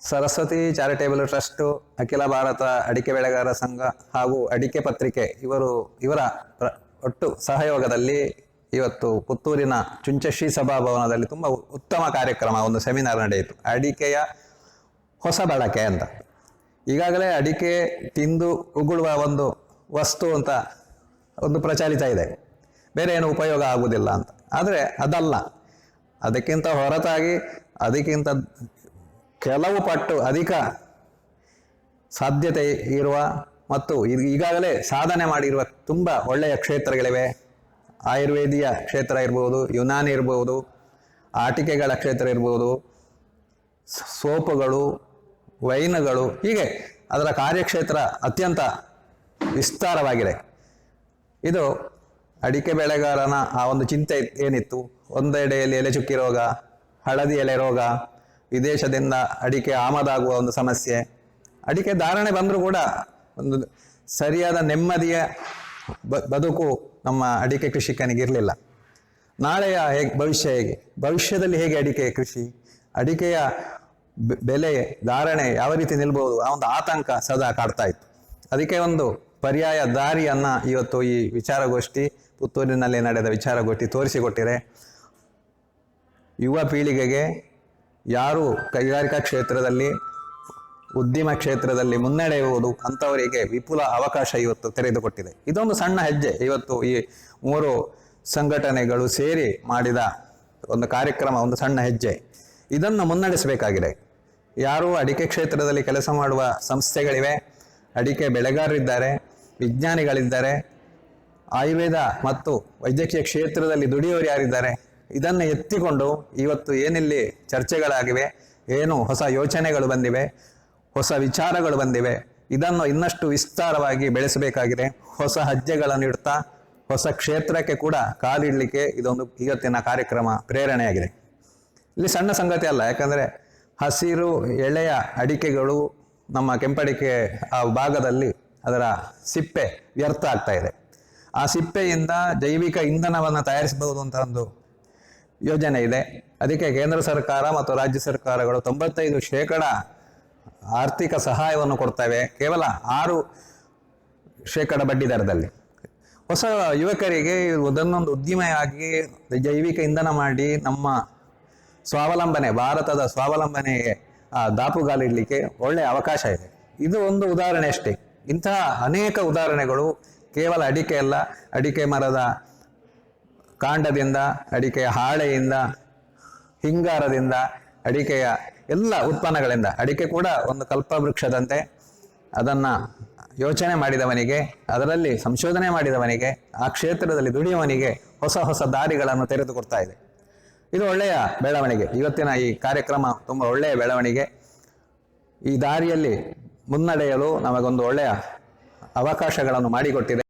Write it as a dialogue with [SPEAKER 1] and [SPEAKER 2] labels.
[SPEAKER 1] Saraswati charitable trust, ಅಖಿಲ ಭಾರತ ಅಡಿಕೆ ಬೆಳೆಗಾರರ ಸಂಘ ಹಾಗೂ ಅಡಿಕೆ ಪತ್ರಿಕೆ ಇವರು, ಇವರ ಒಟ್ಟು ಸಹಯೋಗದಲ್ಲಿ ಇವತ್ತು ಪುತ್ತೂರಿನ ಚುಂಚಶ್ರೀ ಸಭಾಭವನದಲ್ಲಿ ತುಂಬ ಉತ್ತಮ ಕಾರ್ಯಕ್ರಮ, ಒಂದು ಸೆಮಿನಾರ್ ನಡೆಯಿತು. ಅಡಿಕೆಯ ಹೊಸ ಬಳಕೆ ಅಂತ. ಈಗಾಗಲೇ ಅಡಿಕೆ ತಿಂದು ಉಗುಳುವ ಒಂದು ವಸ್ತು ಅಂತ ಒಂದು ಪ್ರಚಲಿತ ಇದೆ. ಬೇರೆ ಏನು ಉಪಯೋಗ ಆಗುವುದಿಲ್ಲ ಅಂತ. ಆದರೆ ಅದಲ್ಲ. ಅದಕ್ಕಿಂತ ಹೊರತಾಗಿ, ಅದಕ್ಕಿಂತ ಕೆಲವು ಪಟ್ಟು ಅಧಿಕ ಸಾಧ್ಯತೆ ಇರುವ ಮತ್ತು ಈಗ- ಈಗಾಗಲೇ ಸಾಧನೆ ಮಾಡಿರುವ ತುಂಬ ಒಳ್ಳೆಯ ಕ್ಷೇತ್ರಗಳಿವೆ. ಆಯುರ್ವೇದಿಯ ಕ್ಷೇತ್ರ ಇರ್ಬೋದು, ಯುನಾನಿ ಇರ್ಬೋದು, ಆಟಿಕೆಗಳ ಕ್ಷೇತ್ರ ಇರ್ಬೋದು ಸೋಪುಗಳು, ವೈನ್ಗಳು, ಹೀಗೆ ಅದರ ಕಾರ್ಯಕ್ಷೇತ್ರ ಅತ್ಯಂತ ವಿಸ್ತಾರವಾಗಿದೆ. ಇದು ಅಡಿಕೆ ಬೆಳೆಗಾರನ ಆ ಒಂದು ಚಿಂತೆ ಏನಿತ್ತು? ಒಂದೆಡೆಯಲ್ಲಿ ಎಲೆ ಚುಕ್ಕಿ ರೋಗ, ಹಳದಿ ಎಲೆ ರೋಗ ವಿದೇಶದಿಂದ ಅಡಿಕೆ ಆಮದಾಗುವ ಒಂದು ಸಮಸ್ಯೆ. ಅಡಿಕೆ ಧಾರಣೆ ಬಂದರೂ ಕೂಡ ಒಂದು ಸರಿಯಾದ ನೆಮ್ಮದಿಯ ಬದುಕು ನಮ್ಮ ಅಡಿಕೆ ಕೃಷಿಕನಿಗೆ ಇರಲಿಲ್ಲ. ನಾಳೆಯ ಹೇಗೆ ಭವಿಷ್ಯ ಹೇಗೆ? ಭವಿಷ್ಯದಲ್ಲಿ ಹೇಗೆ ಅಡಿಕೆ ಕೃಷಿ? ಅಡಿಕೆಯ ಬೆಲೆ, ಧಾರಣೆ ಯಾವ ರೀತಿ ನಿಲ್ಬೋದು? ಆ ಒಂದು ಆತಂಕ ಸದಾ ಕಾಡ್ತಾ ಇತ್ತು. ಅದಕ್ಕೆ ಒಂದು ಪರ್ಯಾಯ ದಾರಿಯನ್ನ ಇವತ್ತು ಈ ವಿಚಾರಗೋಷ್ಠಿ, ಪುತ್ತೂರಿನಲ್ಲಿ ನಡೆದ ವಿಚಾರಗೋಷ್ಠಿ ತೋರಿಸಿಕೊಟ್ಟಿದೆ. ಯುವ ಪೀಳಿಗೆಗೆ ಯಾರು ಕೈಗಾರಿಕಾ ಕ್ಷೇತ್ರದಲ್ಲಿ, ಉದ್ಯಮ ಕ್ಷೇತ್ರದಲ್ಲಿ ಮುನ್ನಡೆಯುವುದು ಅಂಥವರಿಗೆ ವಿಪುಲ ಅವಕಾಶ ಇವತ್ತು ತೆರೆದುಕೊಟ್ಟಿದೆ. ಇದೊಂದು ಸಣ್ಣ ಹೆಜ್ಜೆ. ಇವತ್ತು ಈ ಮೂರು ಸಂಘಟನೆಗಳು ಸೇರಿ ಮಾಡಿದ ಒಂದು ಕಾರ್ಯಕ್ರಮ, ಒಂದು ಸಣ್ಣ ಹೆಜ್ಜೆ. ಇದನ್ನು ಮುನ್ನಡೆಸಬೇಕಾಗಿದೆ. ಯಾರು ಅಡಿಕೆ ಕ್ಷೇತ್ರದಲ್ಲಿ ಕೆಲಸ ಮಾಡುವ ಸಂಸ್ಥೆಗಳಿವೆ, ಅಡಿಕೆ ಬೆಳೆಗಾರರಿದ್ದಾರೆ, ವಿಜ್ಞಾನಿಗಳಿದ್ದಾರೆ, ಆಯುರ್ವೇದ ಮತ್ತು ವೈದ್ಯಕೀಯ ಕ್ಷೇತ್ರದಲ್ಲಿ ದುಡಿಯೋರು ಯಾರಿದ್ದಾರೆ ಇದನ್ನು ಎತ್ತಿಕೊಂಡು ಇವತ್ತು ಏನಿಲ್ಲಿ ಚರ್ಚೆಗಳಾಗಿವೆ, ಏನು ಹೊಸ ಯೋಚನೆಗಳು ಬಂದಿವೆ, ಹೊಸ ವಿಚಾರಗಳು ಬಂದಿವೆ, ಇದನ್ನು ಇನ್ನಷ್ಟು ವಿಸ್ತಾರವಾಗಿ ಬೆಳೆಸಬೇಕಾಗಿದೆ. ಹೊಸ ಹಜ್ಜೆಗಳನ್ನು ಇಡ್ತಾ, ಹೊಸ ಕ್ಷೇತ್ರಕ್ಕೆ ಕೂಡ ಕಾಲಿಡಲಿಕ್ಕೆ ಇದೊಂದು ಇವತ್ತಿನ ಕಾರ್ಯಕ್ರಮ ಪ್ರೇರಣೆಯಾಗಿದೆ. ಇಲ್ಲಿ ಸಣ್ಣ ಸಂಗತಿ ಅಲ್ಲ, ಯಾಕಂದರೆ ಹಸಿರು ಎಳೆಯ ಅಡಿಕೆಗಳು ನಮ್ಮ ಕೆಂಪಡಿಕೆ ಆ ಭಾಗದಲ್ಲಿ ಅದರ ಸಿಪ್ಪೆ ವ್ಯರ್ಥ ಆಗ್ತಾ ಇದೆ. ಆ ಸಿಪ್ಪೆಯಿಂದ ಜೈವಿಕ ಇಂಧನವನ್ನು ತಯಾರಿಸಬಹುದು ಅಂತ ಒಂದು ಯೋಜನೆ ಇದೆ. ಅದಕ್ಕೆ ಕೇಂದ್ರ ಸರ್ಕಾರ ಮತ್ತು ರಾಜ್ಯ ಸರ್ಕಾರಗಳು ತೊಂಬತ್ತೈದು ಶೇಕಡ ಆರ್ಥಿಕ ಸಹಾಯವನ್ನು ಕೊಡ್ತವೆ. ಕೇವಲ ಆರು ಶೇಕಡ ಬಡ್ಡಿ ದರದಲ್ಲಿ. ಹೊಸ ಯುವಕರಿಗೆ ಒಂದೊಂದು ಉದ್ದಿಮೆಯಾಗಿ ಜೈವಿಕ ಇಂಧನ ಮಾಡಿ ನಮ್ಮ ಸ್ವಾವಲಂಬನೆ, ಭಾರತದ ಸ್ವಾವಲಂಬನೆಗೆ ದಾಪುಗಾಲಿಡಲಿಕ್ಕೆ ಒಳ್ಳೆಯ ಅವಕಾಶ ಇದೆ. ಇದು ಒಂದು ಉದಾಹರಣೆ ಅಷ್ಟೇ ಇಂತಹ ಅನೇಕ ಉದಾಹರಣೆಗಳು ಕೇವಲ ಅಡಿಕೆ ಅಲ್ಲ, ಅಡಿಕೆ ಮರದ ಕಾಂಡದಿಂದ, ಅಡಿಕೆಯ ಹಾಳೆಯಿಂದ, ಹಿಂಗಾರದಿಂದ, ಅಡಿಕೆಯ ಎಲ್ಲ ಉತ್ಪನ್ನಗಳಿಂದ. ಅಡಿಕೆ ಕೂಡ ಒಂದು ಕಲ್ಪವೃಕ್ಷದಂತೆ ಅದನ್ನು ಯೋಚನೆ ಮಾಡಿದವನಿಗೆ, ಅದರಲ್ಲಿ ಸಂಶೋಧನೆ ಮಾಡಿದವನಿಗೆ, ಆ ಕ್ಷೇತ್ರದಲ್ಲಿ ದುಡಿಯುವವನಿಗೆ ಹೊಸ ಹೊಸ ದಾರಿಗಳನ್ನು ತೆರೆದುಕೊಡ್ತಾ ಇದೆ. ಇದು ಒಳ್ಳೆಯ ಬೆಳವಣಿಗೆ. ಇವತ್ತಿನ ಈ ಕಾರ್ಯಕ್ರಮ ತುಂಬ ಒಳ್ಳೆಯ ಬೆಳವಣಿಗೆ. ಈ ದಾರಿಯಲ್ಲಿ ಮುನ್ನಡೆಯಲು ನಮಗೊಂದು ಒಳ್ಳೆಯ ಅವಕಾಶಗಳನ್ನು ಮಾಡಿಕೊಟ್ಟಿದೆ.